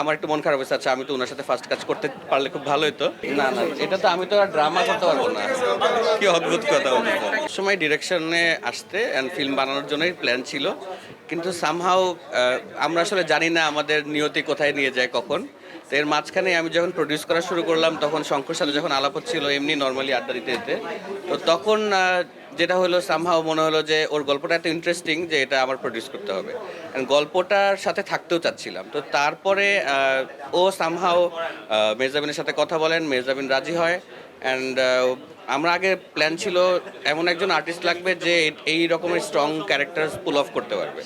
আমার একটু মন খারাপ হয়েছে। আচ্ছা আমি তো ওনার সাথে ফার্স্ট কাজ করতে পারলে খুব ভালো হতো। না না, এটা তো আমি তো আর ড্রামা করতে পারব না। কি অদ্ভুত কথা সময় ডিরেকশনে আসতে অ্যান্ড ফিল্ম বানানোর জন্যই প্ল্যান ছিল। কিন্তু সামহাও আমরা আসলে জানি না আমাদের নিয়তি কোথায় নিয়ে যায়, কখন। তো এর মাঝখানে আমি যখন প্রডিউস করা শুরু করলাম, তখন শঙ্কর সাথে যখন আলাপ হচ্ছিল, এমনি নর্মালি আড্ডা দিতে দিতে, তো তখন যেটা হলো সামহাও মনে হলো যে ওর গল্পটা এত ইন্টারেস্টিং যে এটা আমার প্রডিউস করতে হবে। গল্পটার সাথে থাকতেও চাচ্ছিলাম। তো তারপরে ও সামহাও মেজাবিনের সাথে কথা বলেন মেজাবিন রাজি হয়। অ্যান্ড আমরা আগে প্ল্যান ছিল এমন একজন আর্টিস্ট লাগবে যে এই রকমের স্ট্রং ক্যারেক্টার পুল অফ করতে পারবে।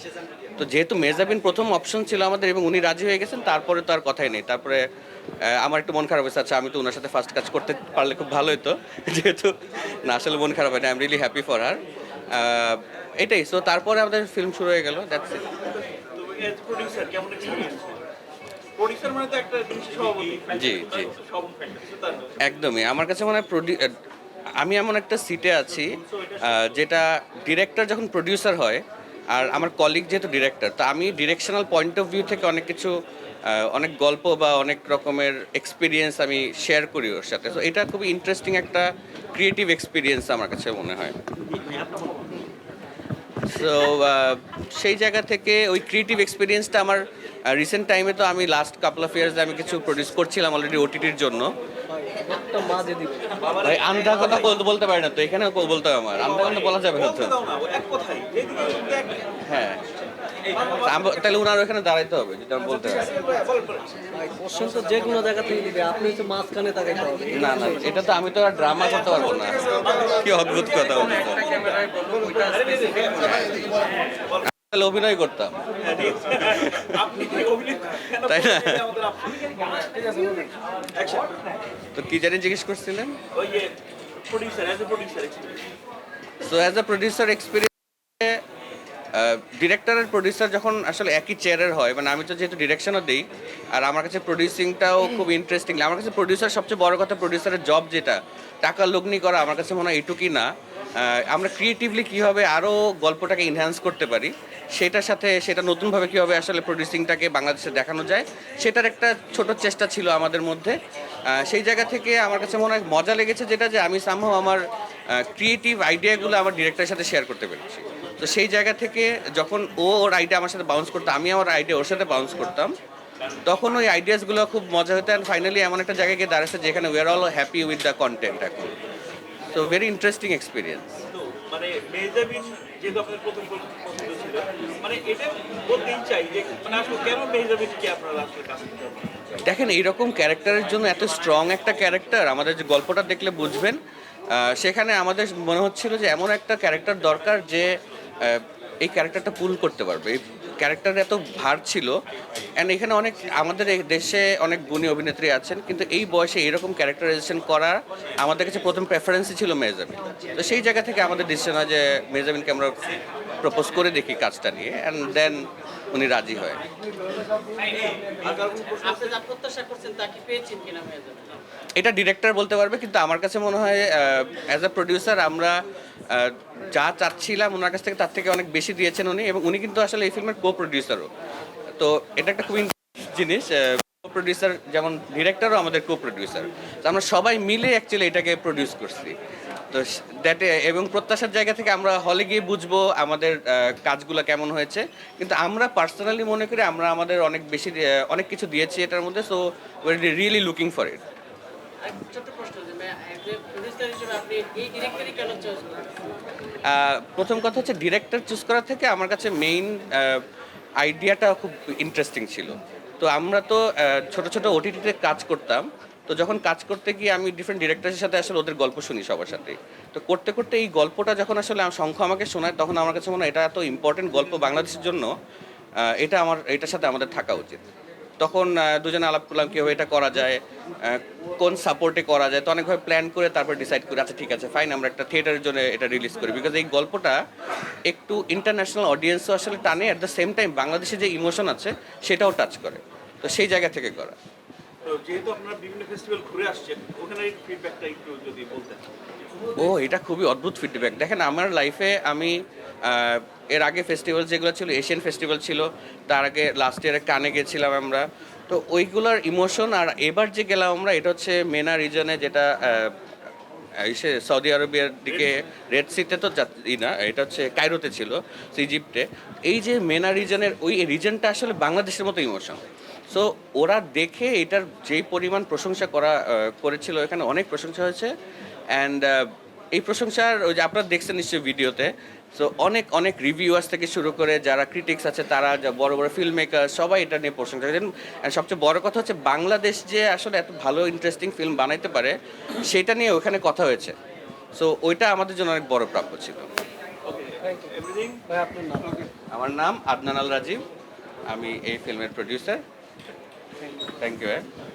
তো যেহেতু মেজাবিন প্রথম অপশন ছিল আমাদের এবং উনি রাজি হয়ে গেছেন, তারপরে তো আর কথাই নেই। তারপরে আমার একটু মন খারাপ হয়েছে আচ্ছা আমি তো ওনার সাথে ফার্স্ট কাজ করতে পারলে খুব ভালো হতো যেহেতু না, আসলে মন খারাপ হয় না I am really happy for her এটাই। সো তারপরে আমাদের ফিল্ম শুরু হয়ে গেল দ্যাটস ইট জি, জি। না। একদমই আমার কাছে মনে হয় আমি এমন একটা সিটে আছি যেটা ডিরেক্টর যখন প্রডিউসার হয় আর আমার কলিগ যেহেতু ডিরেক্টর তো আমি ডিরেকশনাল পয়েন্ট অফ ভিউ থেকে অনেক কিছু অনেক গল্প বা অনেক রকমের এক্সপিরিয়েন্স আমি শেয়ার করি ওর সাথে তো এটা খুবই ইন্টারেস্টিং একটা ক্রিয়েটিভ এক্সপিরিয়েন্স আমার কাছে মনে হয় সো সেই জায়গা থেকে ওই ক্রিয়েটিভ এক্সপিরিয়েন্সটা আমার রিসেন্ট টাইমে তো আমি লাস্ট কাপল অফ ইয়ার্স আমি কিছু প্রডিউস করছিলাম অলরেডি ওটিটির জন্য। ভাই কথা বলতে বলতে পারি না তো এখানে বলতে হবে আমার। আন্ধা কথা বলা যাবে না হ্যাঁ। তাহলে উনার ওখানে দাঁড়াইতে হবে যেটা আমি বলতে। কোশ্চেন তো যে কোনো জায়গা থেকে দিবে আপনি হচ্ছে মাঝখানে তাকাইতে হবে। না না এটা তো আমি তো আর ড্রামা করতে পারব না। কি অদ্ভুত কথা বলতে তাহলে অভিনয় করতাম। তাই না? তো কি জানি জিজ্ঞেস করছিলেন? Producer as a producer so as a producer experience director R producer যখন আসলে একই চেয়ারের হয় মানে আমি তো যেহেতু ডিরেকশনও দিই আর আমার কাছে প্রডিউসিংটাও খুব ইন্টারেস্টিং আমার কাছে প্রডিউসার সবচেয়ে বড় কথা প্রডিউসারের জব যেটা টাকা লগ্নি করা আমার কাছে মনে হয় এইটুকুই না। আমরা ক্রিয়েটিভলি কীভাবে আরও গল্পটাকে ইনহ্যান্স করতে পারি সেটার সাথে সেটা নতুনভাবে কীভাবে আসলে প্রডিউসিংটাকে বাংলাদেশে দেখানো যায় সেটার একটা ছোট চেষ্টা ছিল আমাদের মধ্যে। সেই জায়গা থেকে আমার কাছে মনে হয় মজা লেগেছে যেটা যে আমি সামহ আমার ক্রিয়েটিভ আইডিয়াগুলো আমার ডিরেক্টরের সাথে শেয়ার করতে পেরেছি। তো সেই জায়গা থেকে যখন ও ওর আইডিয়া আমার সাথে বাউন্স করতো আমি আমার আইডিয়া ওর সাথে বাউন্স করতাম তখন ওই আইডিয়াসগুলো খুব মজা হতো অ্যান্ড ফাইনালি এমন একটা জায়গায় গিয়ে দাঁড়াচ্ছে যেখানে we are all happy with the content এখন। সো ভেরি ইন্টারেস্টিং এক্সপিরিয়েন্স মানে মেহজাবিন যেহেতু আপনার প্রথম পছন্দ ছিল মানে এটা বলতেই চাই যে মানে আসলে কেন মেহজাবিনকে আপনারা আসলে কাজ দেখেন এইরকম ক্যারেক্টারের জন্য এত স্ট্রং একটা ক্যারেক্টার আমাদের যে গল্পটা দেখলে বুঝবেন সেখানে আমাদের মনে হচ্ছিল যে এমন একটা ক্যারেক্টার দরকার যে এই ক্যারেক্টারটা পুল করতে পারবে। এই ক্যারেক্টার এত ভার ছিল অ্যান্ড এখানে অনেক, আমাদের দেশে অনেক গুণী অভিনেত্রী আছেন, কিন্তু এই বয়সে এইরকম ক্যারেক্টারাইজেশন করা আমাদের কাছে প্রথম প্রেফারেন্সই ছিল মেজামিন তো সেই জায়গা থেকে আমাদের ডিসিশন হয় যে মেজামিনকে আমরা প্রপোজ করে দেখি কাজটা নিয়ে অ্যান্ড দেন উনি রাজি হয়। এটা ডিরেক্টর বলতে পারবে, কিন্তু আমার কাছে মনে হয় অ্যাজ আ প্রডিউসার আমরা যা চাচ্ছিলাম ওনার কাছ থেকে, তার থেকে অনেক বেশি দিয়েছেন উনি এবং উনি কিন্তু আসলে এই ফিল্মের কো প্রডিউসারও তো এটা একটা খুবই জিনিস কো প্রডিউসার যেমন ডিরেক্টরও আমাদের কো প্রডিউসার তো আমরা সবাই মিলে অ্যাকচুয়ালি এটাকে প্রডিউস করছি। তো দ্যাট এবং প্রত্যাশার জায়গা থেকে আমরা হলে গিয়ে বুঝব আমাদের কাজগুলো কেমন হয়েছে। কিন্তু আমরা পার্সোনালি মনে করি আমরা আমাদের অনেক বেশি অনেক কিছু দিয়েছি এটার মধ্যে so really looking for it প্রশ্ন প্রথম কথা হচ্ছে ডিরেক্টর চুজ করা থেকে আমার কাছে মেইন আইডিয়াটা খুব ইন্টারেস্টিং ছিল। তো আমরা তো ছোট ছোট ওটিটিতে কাজ করতাম। তো যখন কাজ করতে গিয়ে আমি ডিফারেন্ট ডিরেক্টরের সাথে আসলে ওদের গল্প শুনি সবার সাথে। তো করতে করতে এই গল্পটা যখন আসলে শঙ্খ আমাকে শোনায়, তখন আমার কাছে মনে হয় এটা এত ইম্পর্টেন্ট গল্প বাংলাদেশের জন্য এটা আমার, এটার সাথে আমাদের থাকা উচিত। তখন দুজনে আলাপ করলাম কীভাবে এটা করা যায় কোন সাপোর্টে করা যায়। তো অনেকভাবে প্ল্যান করে তারপর ডিসাইড করে আচ্ছা ঠিক আছে ফাইন আমরা একটা থিয়েটারের জন্য এটা রিলিজ করি। বিকজ এই গল্পটা একটু ইন্টারন্যাশনাল অডিয়েন্সও আসলে টানে অ্যাট দ্য সেম টাইম বাংলাদেশে যে ইমোশন আছে, সেটাও টাচ করে। তো সেই জায়গা থেকে করা। তো যেহেতু আপনারা বিভিন্ন ফেস্টিভ্যাল ঘুরে আসছেন ওখানে ফিডব্যাকটা একটু যদি বলতেন। ও, এটা খুবই অদ্ভুত ফিডব্যাক দেখেন, আমার লাইফে আমি এর আগে ফেস্টিভ্যাল যেগুলো ছিল এশিয়ান ফেস্টিভ্যাল ছিল, তার আগে লাস্ট ইয়ারে কানে গেছিলাম আমরা। তো ওইগুলোর ইমোশন আর এবার যে গেলাম আমরা, এটা হচ্ছে মেনা রিজনে যেটা ইসে সৌদি আরবিয়ার দিকে রেড সিতে তো যা- ই না, এটা হচ্ছে কায়রোতে ছিল ইজিপ্টে এই যে মেনা রিজনের ওই রিজনটা আসলে বাংলাদেশের মতো ইমোশন সো ওরা দেখে এটার যেই পরিমাণ প্রশংসা করা করেছিল, এখানে অনেক প্রশংসা হয়েছে। অ্যান্ড এই প্রশংসার ওই যে আপনারা দেখছেন নিশ্চয়ই ভিডিওতে সো অনেক অনেক রিভিউয়ার্স থেকে শুরু করে যারা ক্রিটিক্স আছে, তারা যা বড় বড় ফিল্ম মেকার সবাই এটা নিয়ে প্রশংসা করেছেন। আর সবচেয়ে বড় কথা হচ্ছে বাংলাদেশ যে আসলে এত ভালো ইন্টারেস্টিং ফিল্ম বানাইতে পারে, সেটা নিয়ে ওখানে কথা হয়েছে। সো ওইটা আমাদের জন্য অনেক বড় প্রাপ্য ছিল। আমার নাম আদনান আল রাজীব। আমি এই ফিল্মের প্রডিউসার থ্যাংক ইউ